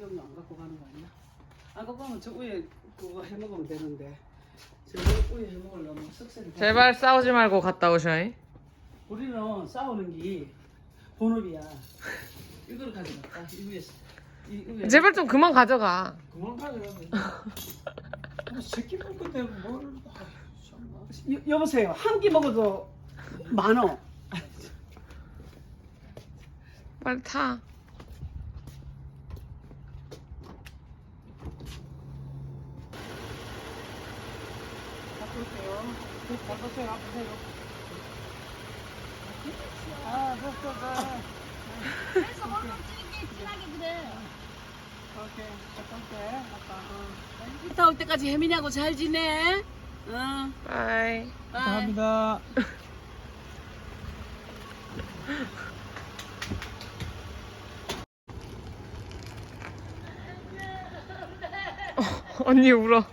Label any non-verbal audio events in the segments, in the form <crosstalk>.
여기 안 갖고 가는 거 아니야? 안 갖고 가면 저 위에 그거 해 먹으면 되는데 저 위에 해 먹으려면 석쇠를 제발 싸우지 말고 갔다 오셔이. 우리는 싸우는 게 본업이야. 이걸 가져갈까? 이 위에. 제발 좀 그만 가져가. 그만 가져가세요. 뭐 새끼 먹을 건데 뭘? 아, 참나. 여, 여보세요. 한 끼 먹어도 만 원. 빨리 타. 바꾸세요. 바꾸세요. 바꾸세요. 아, 됐어, 됐어. 그래서 얼른 찌게 진하게 그래. 오케이. 잠깐만. 아빠. 이따 올 때까지 혜민이하고 잘 지내. 응. 바이. 바이. 감사합니다. <laughs> 언니 울어.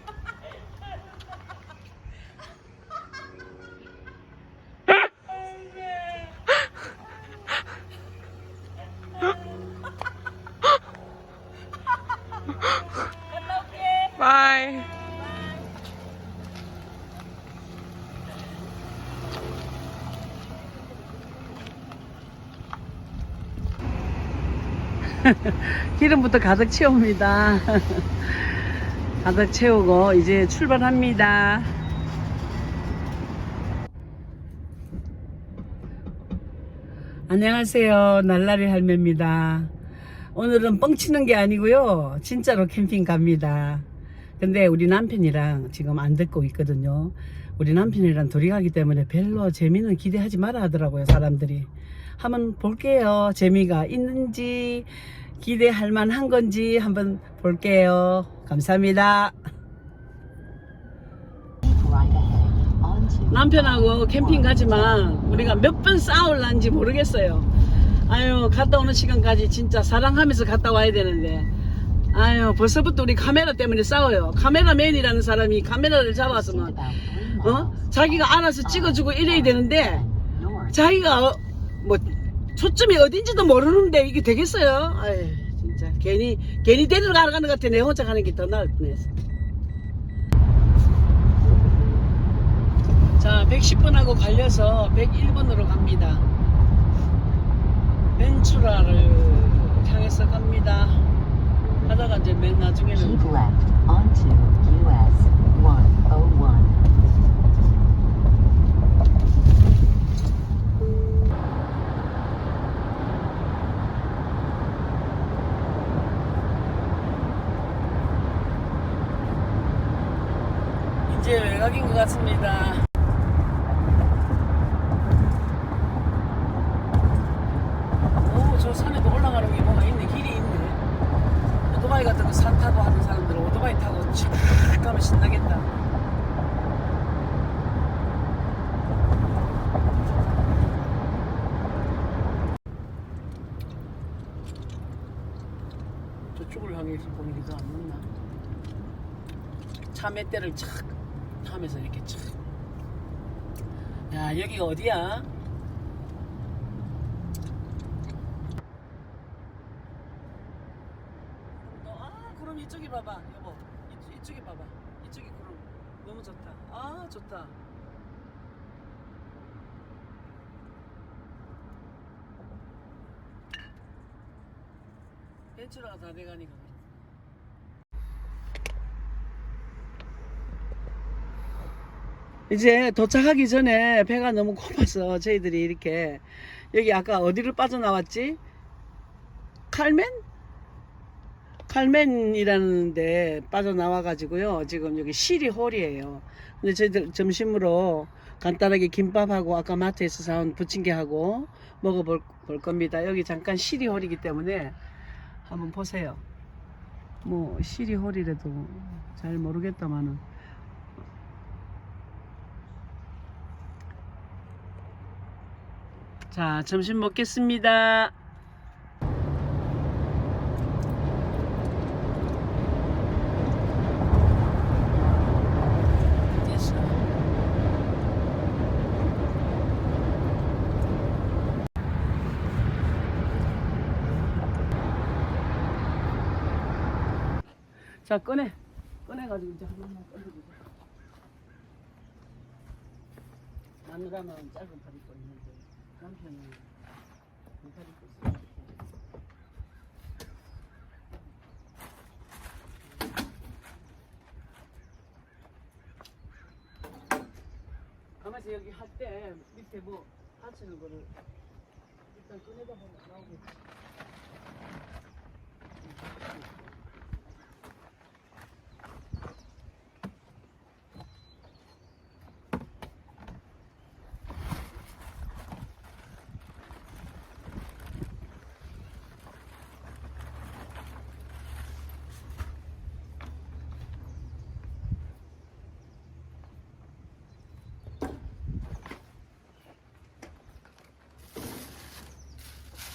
<laughs> 기름부터 가득 채웁니다. <laughs> 가득 채우고 이제 출발합니다. 안녕하세요. 날라리 할매입니다. 오늘은 뻥치는 게 아니고요. 진짜로 캠핑 갑니다. 근데 우리 남편이랑 지금 안 듣고 있거든요. 우리 남편이랑 둘이 가기 때문에 별로 재미는 기대하지 마라 하더라고요, 사람들이. 한번 볼게요. 재미가 있는지, 기대할 만한 건지 한번 볼게요. 감사합니다. 남편하고 캠핑 가지만 우리가 몇 번 싸울란지 모르겠어요. 아유, 갔다 오는 시간까지 진짜 사랑하면서 갔다 와야 되는데. 아유, 벌써부터 우리 카메라 때문에 싸워요. 카메라맨이라는 사람이 카메라를 잡았으면, 어? 자기가 알아서 찍어주고 이래야 되는데, 자기가, 초점이 어딘지도 모르는데 이게 되겠어요? 아유, 진짜. 괜히, 괜히 데리러 가는 것 같아. 내 혼자 가는 게 더 나을 뻔했어. 자, 110번하고 갈려서 101번으로 갑니다. 벤츄라를 향해서 갑니다. 하다가 이제 맨 나중에는 이제 외곽인 것 같습니다. 오, 저 산에도 올라가는 게 뭐가 있네. 길이 있네. 오토바이 같은 거 산 타고 하는 사람들은 오토바이 타고 쭉 가면 신나겠다. 저쪽을 향해서 더안 맞나? 차몇 대를 착 하면서 이렇게 착. 야, 여기가 어디야? 너, 아, 그럼 이쪽이 봐봐, 여보. 이, 이쪽이 봐봐. 이쪽이 그럼 너무 좋다. 아, 좋다. 벤츠라가 다 돼가니까. 이제 도착하기 전에 배가 너무 고파서 저희들이 이렇게 여기 아까 어디를 빠져나왔지? 칼멘? 칼멘이라는 데 빠져나와가지고요. 지금 여기 시리홀이에요. 근데 저희들 점심으로 간단하게 김밥하고 아까 마트에서 사온 부침개하고 먹어볼 볼 겁니다. 여기 잠깐 시리홀이기 때문에 한번 보세요. 뭐 시리홀이라도 잘 모르겠다마는 자, 점심 먹겠습니다. 자 꺼내. 꺼내가지고 이제 한 번만 꺼내주자. 마누라는 짧은 있는데 가만히 여기 할 때 밑에 뭐 받치는 거를 일단 꺼내다 보면 나오겠지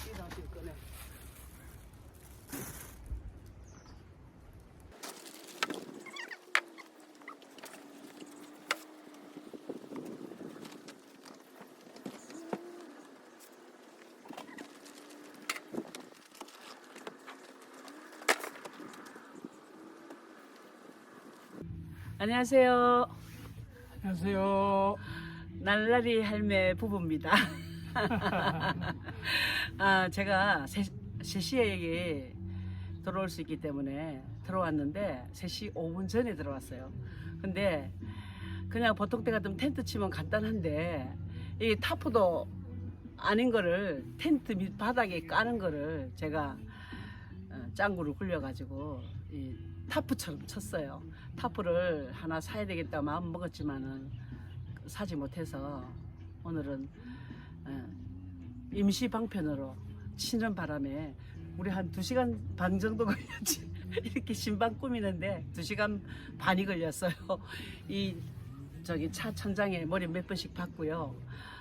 이 다시 꺼내 안녕하세요. 안녕하세요. 날라리 할매 부부입니다. <laughs> 아, 제가 3시에 들어올 수 있기 때문에 들어왔는데 3시 5분 전에 들어왔어요. 근데 그냥 보통 때 같으면 텐트 치면 간단한데 이 타프도 아닌 거를 텐트 밑 바닥에 까는 거를 제가 어, 짱구를 굴려가지고 이 타프처럼 쳤어요. 타프를 하나 사야 되겠다 마음 먹었지만은 사지 못해서 오늘은 어, 임시 방편으로 치는 바람에 우리 한 2시간 반 정도 <laughs> 걸렸지. 이렇게 신방 꾸미는데 2시간 반이 걸렸어요. 이 저기 차 천장에 머리 몇 번씩 박고요.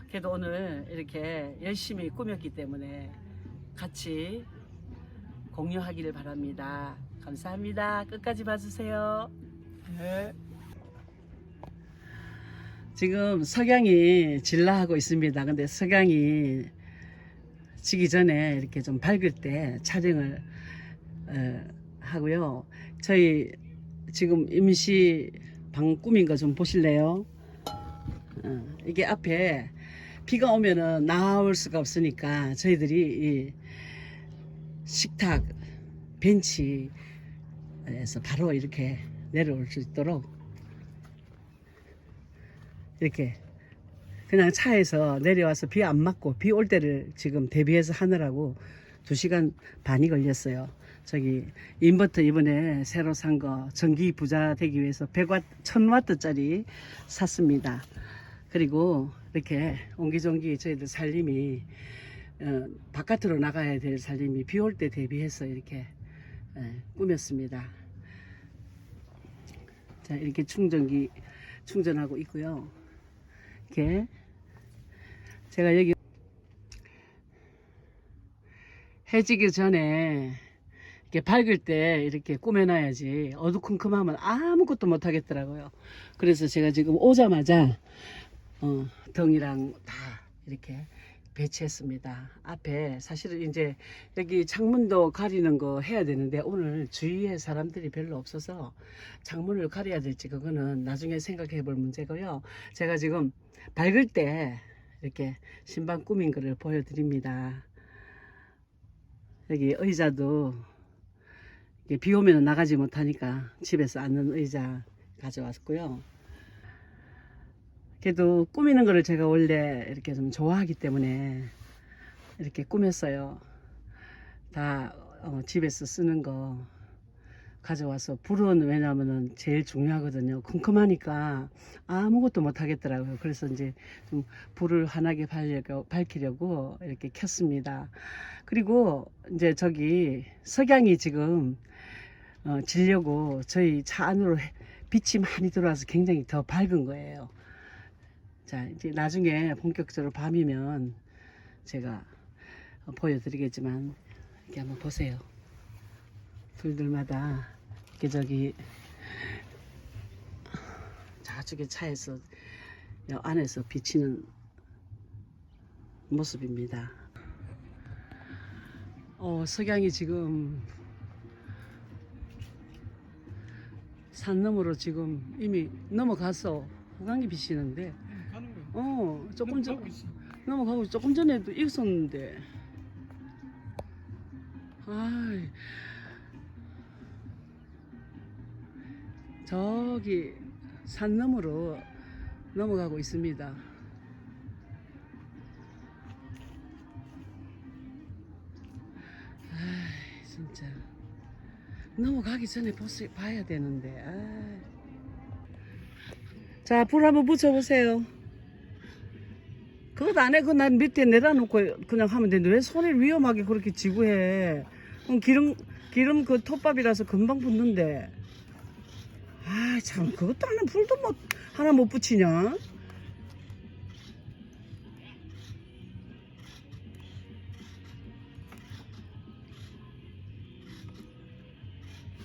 그래도 오늘 이렇게 열심히 꾸몄기 때문에 같이 공유하기를 바랍니다. 감사합니다. 끝까지 봐주세요 네. 지금 석양이 진라하고 있습니다. 근데 석양이 지기 전에 이렇게 좀 밝을 때 촬영을 어, 하고요. 저희 지금 임시 방 꾸민 거 좀 보실래요? 어, 이게 앞에 비가 오면은 나올 수가 없으니까 저희들이 이 식탁 벤치에서 바로 이렇게 내려올 수 있도록 이렇게 그냥 차에서 내려와서 비 안 맞고 비 올 때를 지금 대비해서 하느라고 2시간 반이 걸렸어요. 저기 인버터 이번에 새로 산 거 전기 부자 되기 위해서 100와트, 1000와트짜리 샀습니다. 그리고 이렇게 옹기종기 저희들 살림이 어, 바깥으로 나가야 될 살림이 비 올 때 대비해서 이렇게 예, 꾸몄습니다. 자 이렇게 충전기 충전하고 있고요. 이렇게 제가 여기 해지기 전에 이렇게 밝을 때 이렇게 꾸며놔야지 어두컴컴하면 아무것도 못 하겠더라고요. 그래서 제가 지금 오자마자 어, 등이랑 다 이렇게 배치했습니다. 앞에 사실은 이제 여기 창문도 가리는 거 해야 되는데 오늘 주위에 사람들이 별로 없어서 창문을 가려야 될지 그거는 나중에 생각해 볼 문제고요. 제가 지금 밝을 때 이렇게 신방 꾸민 거를 보여드립니다. 여기 의자도 비 오면 나가지 못하니까 집에서 앉는 의자 가져왔고요. 그래도 꾸미는 거를 제가 원래 이렇게 좀 좋아하기 때문에 이렇게 꾸몄어요. 다 어, 집에서 쓰는 거 가져와서 불은 왜냐면은 제일 중요하거든요. 컴컴하니까 아무것도 못 하겠더라고요. 그래서 이제 좀 불을 환하게 밝히려고, 밝히려고 이렇게 켰습니다. 그리고 이제 저기 석양이 지금 어, 지려고 저희 차 안으로 해- 빛이 많이 들어와서 굉장히 더 밝은 거예요. 자, 이제 나중에 본격적으로 밤이면 제가 어, 보여드리겠지만 이렇게 한번 보세요. 둘들마다 이렇게 저기 저쪽에 차에서 여 안에서 비치는 모습입니다. 어, 석양이 지금 산 너머로 지금 이미 넘어가서 후광이 비치는데. 어 조금 전. 넘어가고 조금 전에도 있었는데 아이 저기 산 너머로 넘어가고 있습니다. 아이 진짜 넘어가기 전에 보스, 봐야 되는데 아이. 자, 불 한번 붙여보세요. 그것 안 해. 그거 난 밑에 내려놓고 그냥 하면 되는데 왜 손을 위험하게 그렇게 쥐고 해. 그럼 기름, 기름 그 톱밥이라서 금방 붙는데. 아, 참, 그것도 하나 불도 못, 하나 못 붙이냐?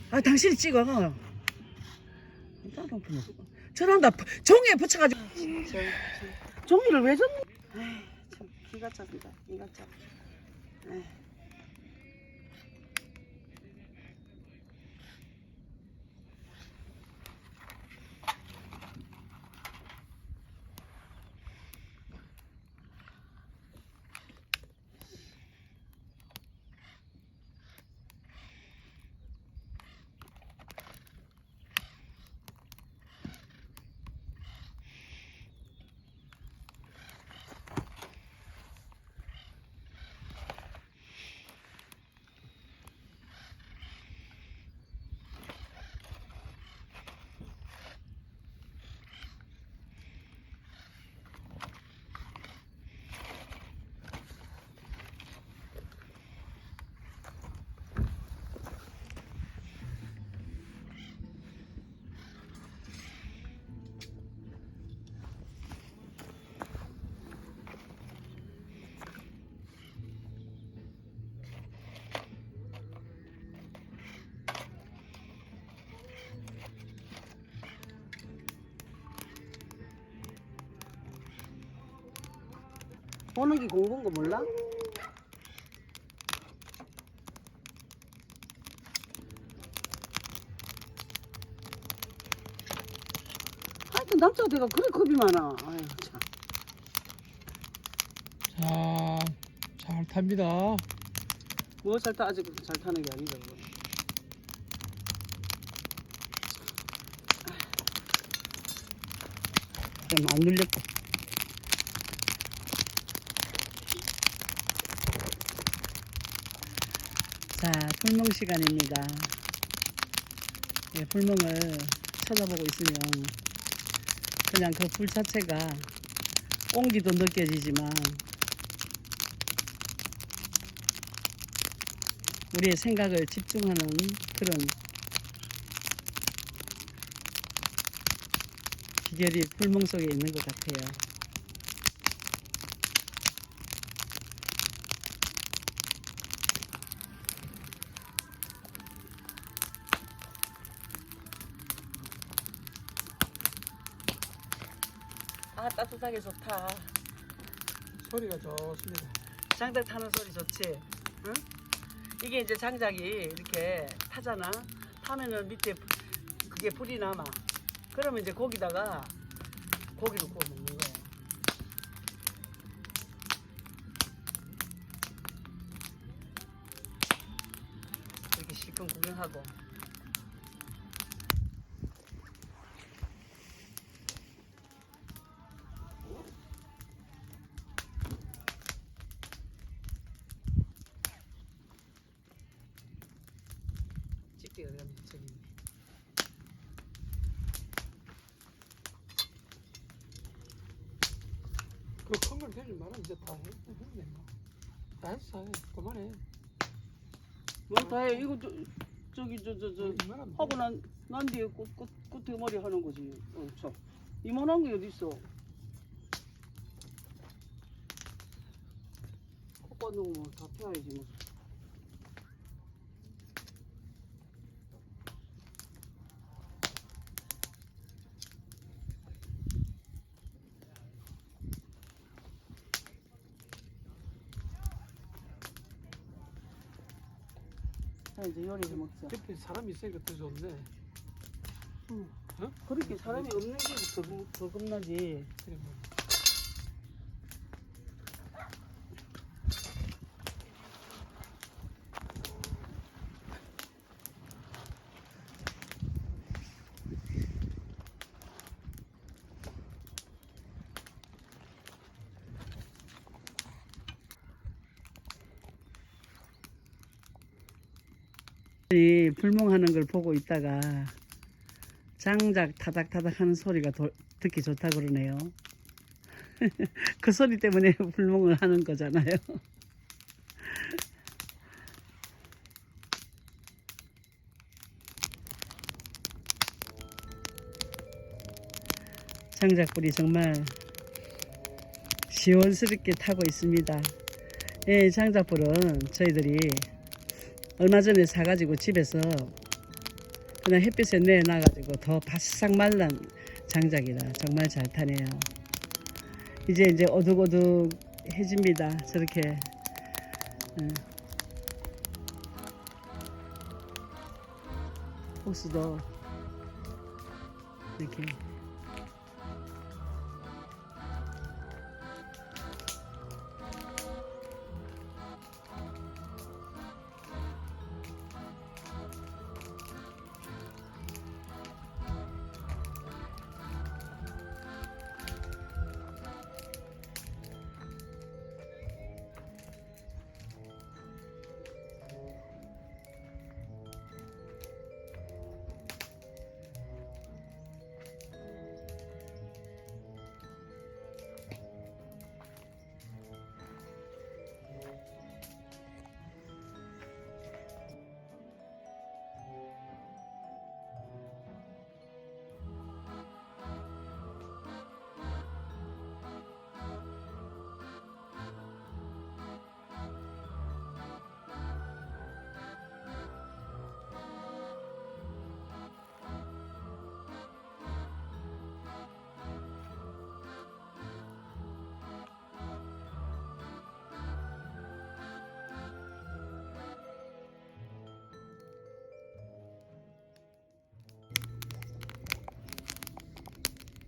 아, 당신이 찍어. 저랑 다 종이에 붙여가지고. 종이를 왜 줬니? 참 기가 찹니다. 기가 차. 에이. 보는 게 공부인 거 몰라? 하여튼 남자들가 그래 겁이 많아. 아유, 참. 자, 잘 탑니다. 뭐 잘 타, 아직 잘 타는 게 아니다. 그거. 좀 안 눌렸고. 자, 불멍 시간입니다. 예, 불멍을 쳐다보고 있으면 그냥 그 불 자체가 온기도 느껴지지만 우리의 생각을 집중하는 그런 비결이 불멍 속에 있는 것 같아요. 아 따뜻하게 좋다. 소리가 좋습니다. 장작 타는 소리 좋지? 응? 이게 이제 장작이 이렇게 타잖아. 타면은 밑에 불- 그게 불이 남아. 그러면 이제 거기다가 고기를 구워 먹는 거야. 이렇게 실컷 구경하고. 찍게 어디 갔니? 저기 있네. 그큰걸 되지 마라. 이제 다 해. 했네. 뭐. 다 했어. 그만해. 뭐다해 이거 저, 저기 저 저 저 이만하면 하고 난, 난 뒤에 꽃, 꽃, 꽃 머리 하는 거지. 어, 참. 이만한 게 어디 있어? 코 꽂는 거다 펴야지 뭐. 자 이제 요리를 먹자. 옆에 사람이 있으니까 더 좋네. 어? 그렇게 사람이 없는 게 더, 더 겁나지. 그래 뭐. 이 불멍하는 걸 보고 있다가 장작 타닥타닥 하는 소리가 도- 듣기 좋다 그러네요. <laughs> 그 소리 때문에 <laughs> 불멍을 하는 거잖아요. <laughs> 장작불이 정말 시원스럽게 타고 있습니다. 예, 장작불은 저희들이 얼마 전에 사가지고 집에서 그냥 햇빛에 내놔가지고 더 바싹 말란 장작이라 정말 잘 타네요. 이제 이제 오둑오둑해집니다. 저렇게 예. 호수도 이렇게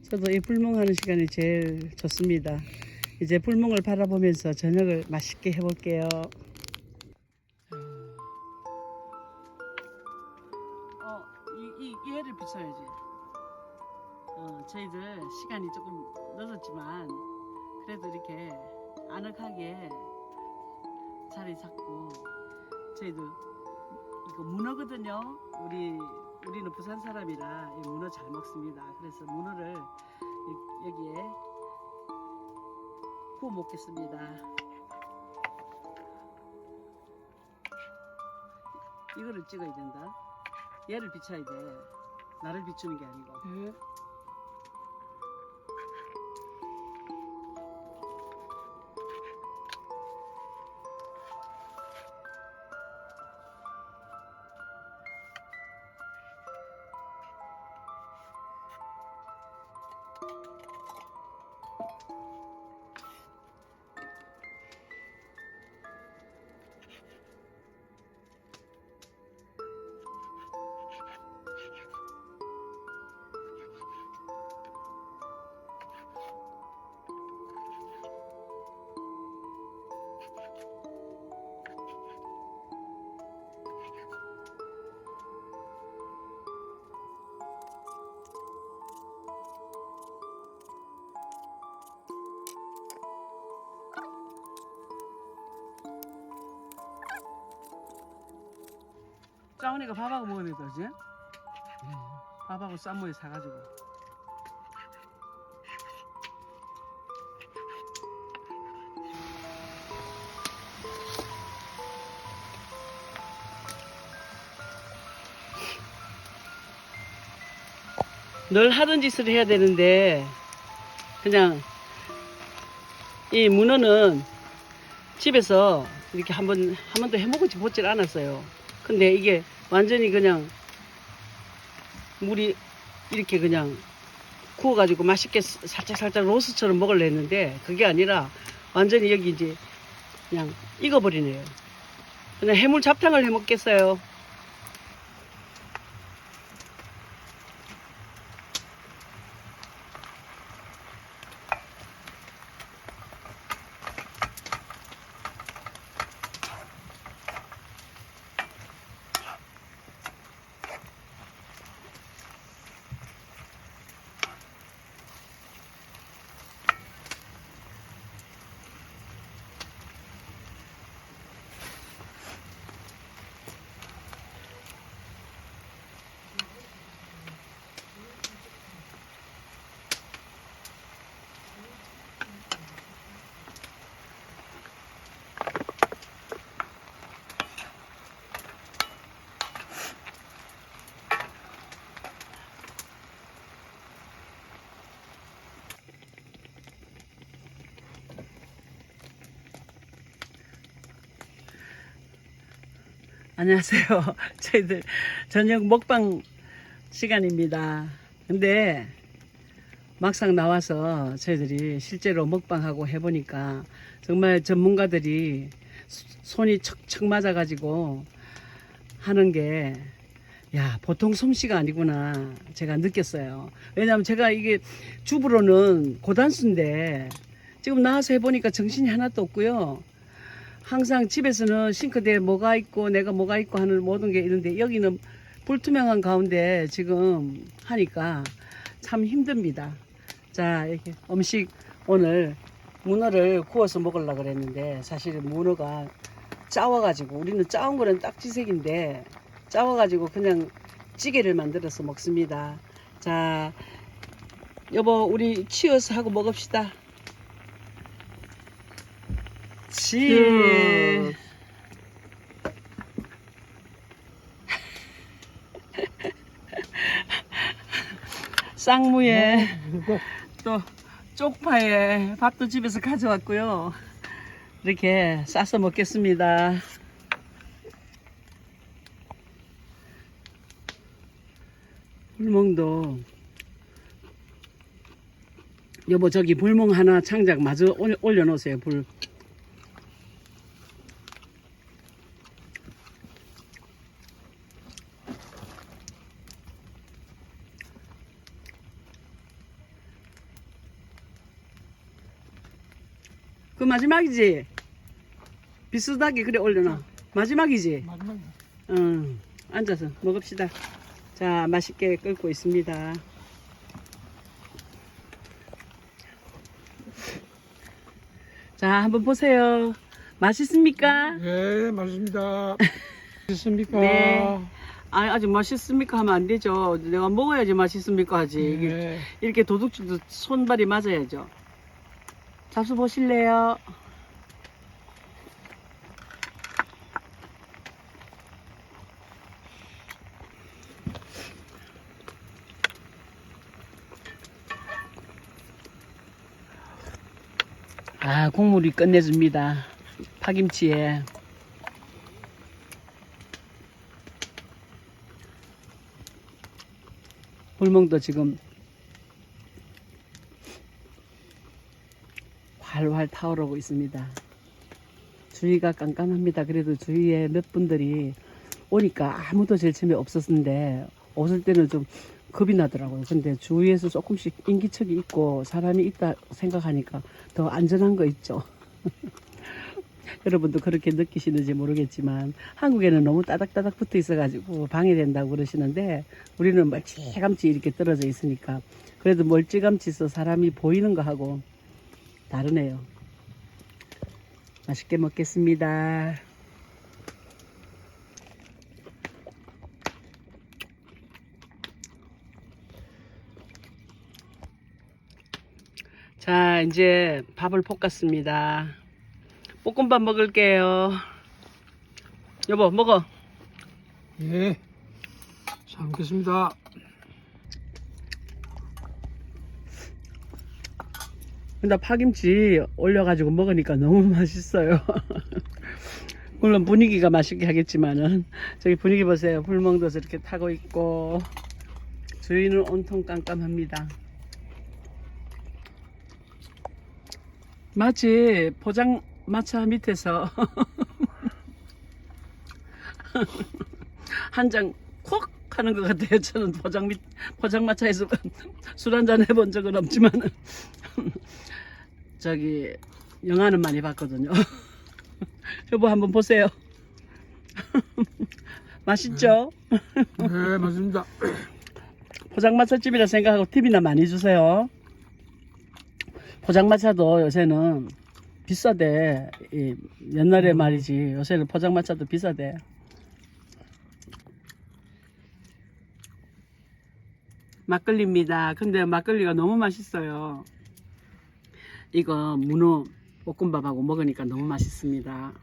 저도 이 불멍하는 시간이 제일 좋습니다. 이제 불멍을 바라보면서 저녁을 맛있게 해볼게요. 어, 이, 이 얘를 비춰야지. 어, 저희들 시간이 조금 늦었지만 그래도 이렇게 아늑하게 자리 잡고 저희들 이거 문어거든요. 우리 우리는 부산 사람이라 이 문어 잘 먹습니다. 그래서 문어를 이- 여기에 구워 먹겠습니다. 이거를 찍어야 된다. 얘를 비춰야 돼. 나를 비추는 게 아니고. 예. 짜은이가 밥하고 되다, 그지? 밥하고 쌈무에 사가지고. 늘 하던 짓을 해야 되는데, 그냥, 이 문어는 집에서 이렇게 한 번, 한 번도 해먹지 보질 않았어요. 근데 이게 완전히 그냥 물이 이렇게 그냥 구워가지고 맛있게 살짝살짝 로스처럼 먹으려 했는데 그게 아니라 완전히 여기 이제 그냥 익어버리네요. 그냥 해물 잡탕을 해 먹겠어요. 안녕하세요. <laughs> 저희들 저녁 먹방 시간입니다. 근데 막상 나와서 저희들이 실제로 먹방하고 해보니까 정말 전문가들이 수- 손이 척척 맞아가지고 하는 게, 야, 보통 솜씨가 아니구나. 제가 느꼈어요. 왜냐면 제가 이게 주부로는 고단수인데, 지금 나와서 해보니까 정신이 하나도 없고요. 항상 집에서는 싱크대에 뭐가 있고 내가 뭐가 있고 하는 모든 게 있는데 여기는 불투명한 가운데 지금 하니까 참 힘듭니다. 자, 이렇게 음식 오늘 문어를 구워서 먹으려고 그랬는데 사실은 문어가 짜워가지고 우리는 짜온 거는 딱지색인데 짜워가지고 그냥 찌개를 만들어서 먹습니다. 자, 여보 우리 치어서 하고 먹읍시다. 치. <laughs> 쌍무에 또 쪽파에 밥도 집에서 가져왔고요. 이렇게 싸서 먹겠습니다. 불멍도 여보 저기 불멍 하나 창작 마저 올- 올려놓으세요 불. 마지막이지? 비슷하게 그래 올려놔. 마지막이지? 마지막 응. 앉아서 먹읍시다. 자, 맛있게 끓고 있습니다. 자, 한번 보세요. 맛있습니까? 네 맛있습니다 <laughs> 맛있습니까 네. 아, 아직 맛있습니까? 하면 안 되죠. 내가 먹어야지 맛있습니까? 하지. 네. 이렇게 도둑질도 손발이 맞아야죠. 잡수 보실래요? 아, 국물이 끝내줍니다. 파김치에. 불멍도 지금 활활 타오르고 있습니다. 주위가 깜깜합니다. 그래도 주위에 몇 분들이 오니까 아무도 절침이 없었는데 없을 때는 좀 겁이 나더라고요. 근데 주위에서 조금씩 인기척이 있고 사람이 있다 생각하니까 더 안전한 거 있죠. <laughs> 여러분도 그렇게 느끼시는지 모르겠지만 한국에는 너무 따닥따닥 붙어 있어가지고 방해된다고 그러시는데 우리는 멀찌감치 이렇게 떨어져 있으니까 그래도 멀찌감치 있어 사람이 보이는 거 하고 다르네요. 맛있게 먹겠습니다. 자, 이제 밥을 볶았습니다. 볶음밥 먹을게요. 여보, 먹어. 예. 잘 먹겠습니다 근데 파김치 올려가지고 먹으니까 너무 <laughs> 맛있어요. 물론 분위기가 맛있게 하겠지만은 저기 분위기 보세요. 불멍도 저렇게 타고 있고 주위는 온통 깜깜합니다. 마치 포장 마차 밑에서 <laughs> 한 장 콕 하는 것 같아요. <laughs> 저는 포장 밑 포장마차에서 <laughs> 술 한잔 해본 적은 없지만 <laughs> 저기 영화는 많이 봤거든요. 여보 한번 보세요. 맛있죠? 네 맞습니다 포장마차집이라 생각하고 팁이나 많이 주세요. 포장마차도 요새는 비싸대. 이 옛날에 말이지. 요새는 포장마차도 비싸대. 막걸리입니다. 근데 막걸리가 너무 맛있어요. 이거 문어 볶음밥하고 먹으니까 너무 맛있습니다.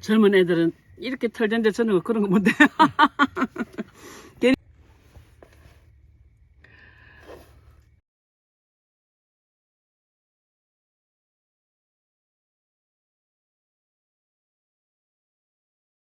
젊은 애들은 이렇게 털던데 저는 그런 거 못해요. <laughs>